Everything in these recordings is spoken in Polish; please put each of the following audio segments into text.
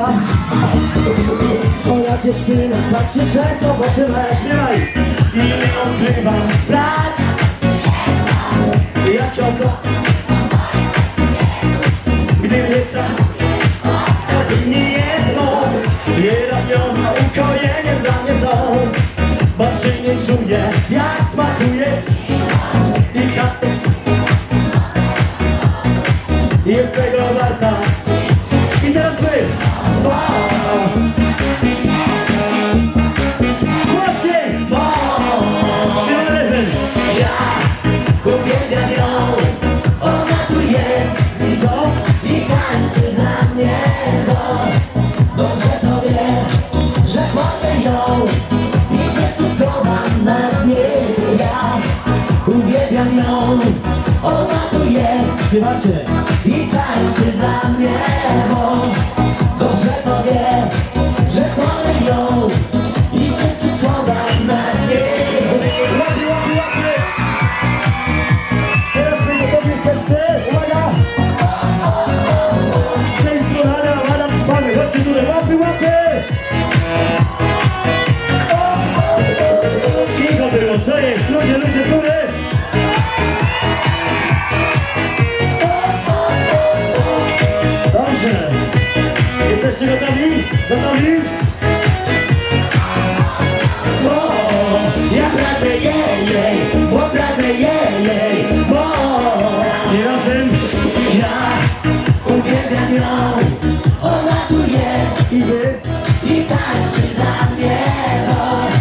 zaśpiewa. Moja dziewczyna tak się często w oczy me śpiewaj I nie ukrywam spraw Jak ją Gdy sam Nie jedno Nieramiona ukojeniem dla Śpiewacie. I tańczy dla mnie Bo razem ja uwielbiam ją, ona tu jest i wy i tańczy dla mnie, bo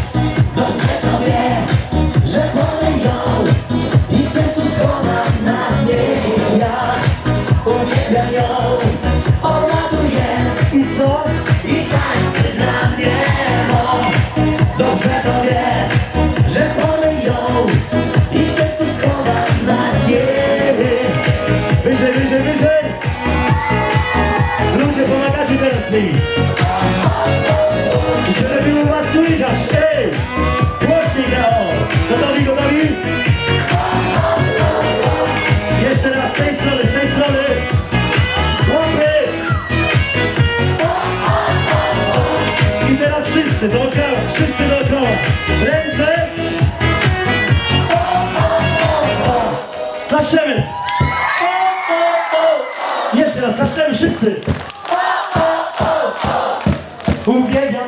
Uwielbiam.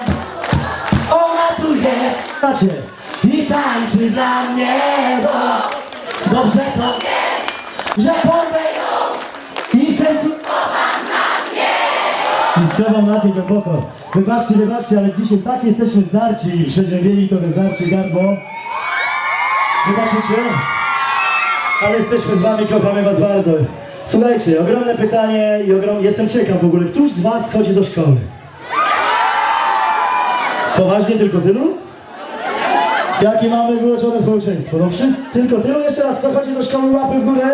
Ona tu jest. Znacie. I tańczy dla mnie, bo dobrze to wie, że porwę ją i sercu i schowam na tym głęboko. Wybaczcie, wybaczcie, ale dzisiaj tak jesteśmy zdarci, przeziębieni trochę zdarci gardło. Wybaczycie? Ale jesteśmy z wami, kochamy was bardzo. Słuchajcie, ogromne pytanie i ogrom... jestem ciekaw w ogóle, któż z was chodzi do szkoły? Poważnie tylko tylu? Jakie mamy wyuczone społeczeństwo? No wszyscy, tylko tylu? Jeszcze raz, kto chodzi do szkoły, łapy w górę?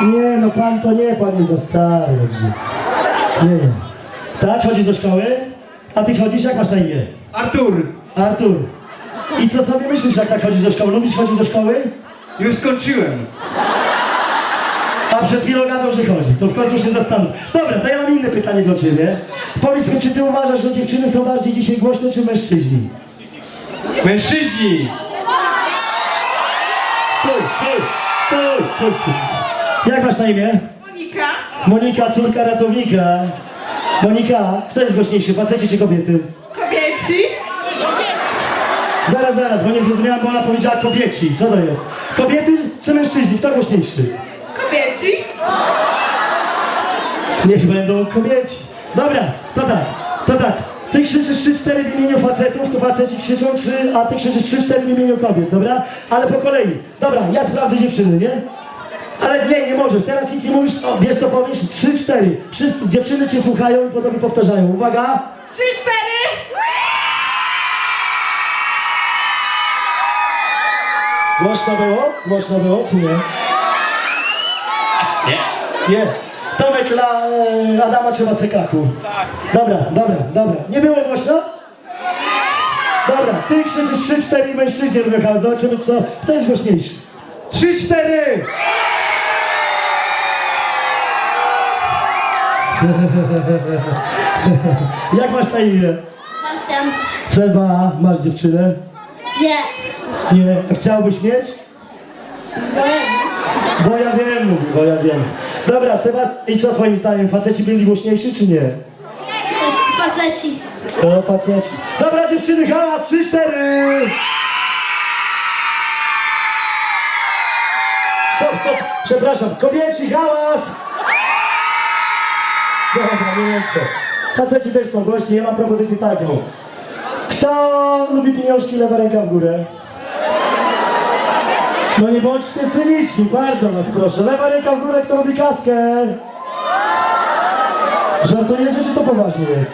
Nie, no pan to nie, pan jest za stary. Nie, nie. Tak, chodzisz do szkoły? A ty chodzisz, jak masz na imię? Artur, Artur. I co sobie myślisz, jak tak chodzisz do szkoły? Lubisz chodzić do szkoły? już skończyłem. A przed chwilą gadał, że chodzi. To w końcu się zastanów. Dobra, to ja mam inne pytanie do ciebie. Powiedz mi, czy ty uważasz, że dziewczyny są bardziej dzisiaj głośne, czy mężczyźni? Mężczyźni, Stój, stój, stój, stój, stój. Jak masz na imię? Monika, Monika, córka ratownika. Monika, kto jest głośniejszy, facecie czy kobiety? kobieci, Zaraz, zaraz, bo nie zrozumiałam, bo ona powiedziała kobieci. Co to jest? Kobiety czy mężczyźni? Kto głośniejszy? kobieci, Niech będą kobieci. Dobra, to tak, to tak. Ty krzyczysz 3-4 w imieniu facetów, to faceci krzyczą 3, a ty krzyczysz 3-4 w imieniu kobiet, dobra? Ale po kolei. Dobra, ja sprawdzę dziewczyny, nie? Ale nie, nie możesz. Teraz nic nie mówisz. O, wiesz co powiesz? 3-4. Wszyscy dziewczyny cię słuchają i potem powtarzają. Uwaga. trzy, cztery, Głośno było? Głośno było, czy nie? Nie. Nie. Tomek dla e, Adama trzyma sekaku. Dobra, dobra, dobra. Nie było głośno? Dobra, ty krzyczysz 3-4 i mężczyźni wyjechał. Zobaczymy co. Kto jest głośniejszy? trzy, cztery. Jak masz na imię? Bastian. Seba, masz dziewczynę? Nie. Nie. A chciałbyś mieć? Bo ja wiem, mówi, bo ja wiem. Dobra, Sebastian, i co twoim zdaniem? Faceci byli głośniejsi czy nie? Faceci. O, faceci. Dobra, dziewczyny, hałas, trzy, cztery! Stop, stop, przepraszam, kobieci, hałas! Dobra, nie więcej. Faceci też są głośni, ja mam propozycję taką. Kto lubi pieniążki, lewa ręka w górę? No nie bądźcie cyniczni, bardzo was proszę. Lewa ręka w górę, kto lubi kaskę? Żartujecie, czy to poważnie jest?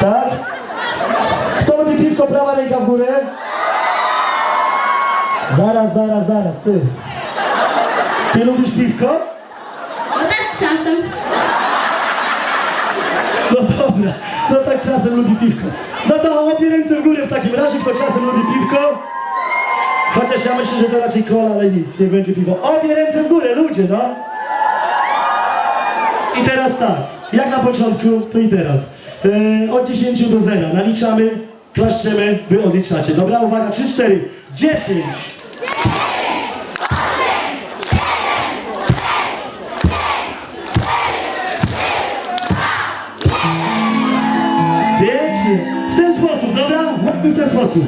Tak? Kto lubi piwko, prawa ręka w górę? Zaraz, zaraz, zaraz, ty. Ty lubisz piwko? No tak czasem. No dobra, no tak czasem lubi piwko. No to obie ręce w górę w takim razie, kto czasem lubi piwko. Chociaż ja myślę, że to raczej kola, ale nic, nie będzie piwo. Obie ręce w górę, ludzie, no. I teraz tak, jak na początku, to i teraz. E, od 10 do 0 naliczamy, klaszczemy, wy odliczacie. Dobra, uwaga, 3, 4, 10. Pięknie. W ten sposób, dobra? Łapmy w ten sposób.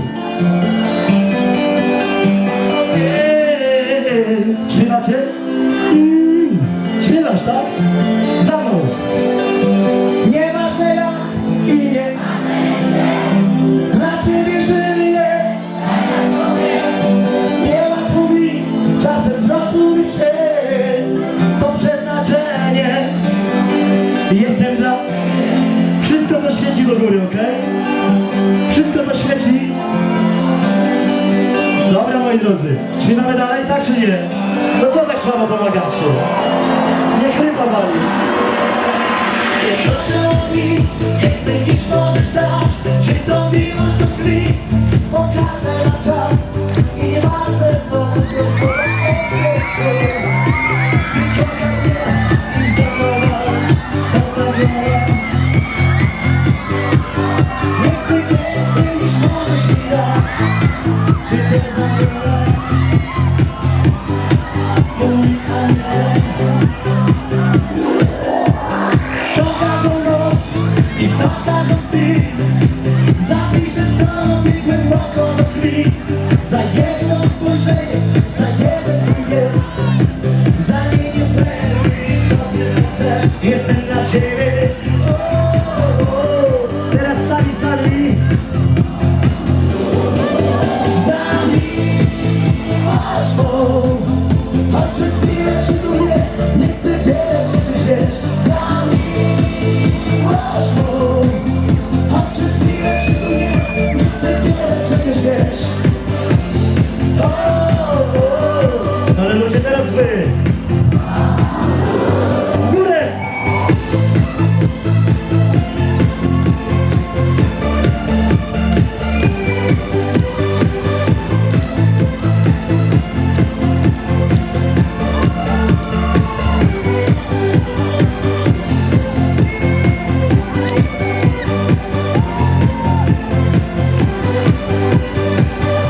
Do góry, okej? Wszystko to świeci. Dobra, moi drodzy. Śpiewamy dalej, tak czy nie? No co tak słabo pomagacie? Nie chrypa wali. Nie proszę o nic,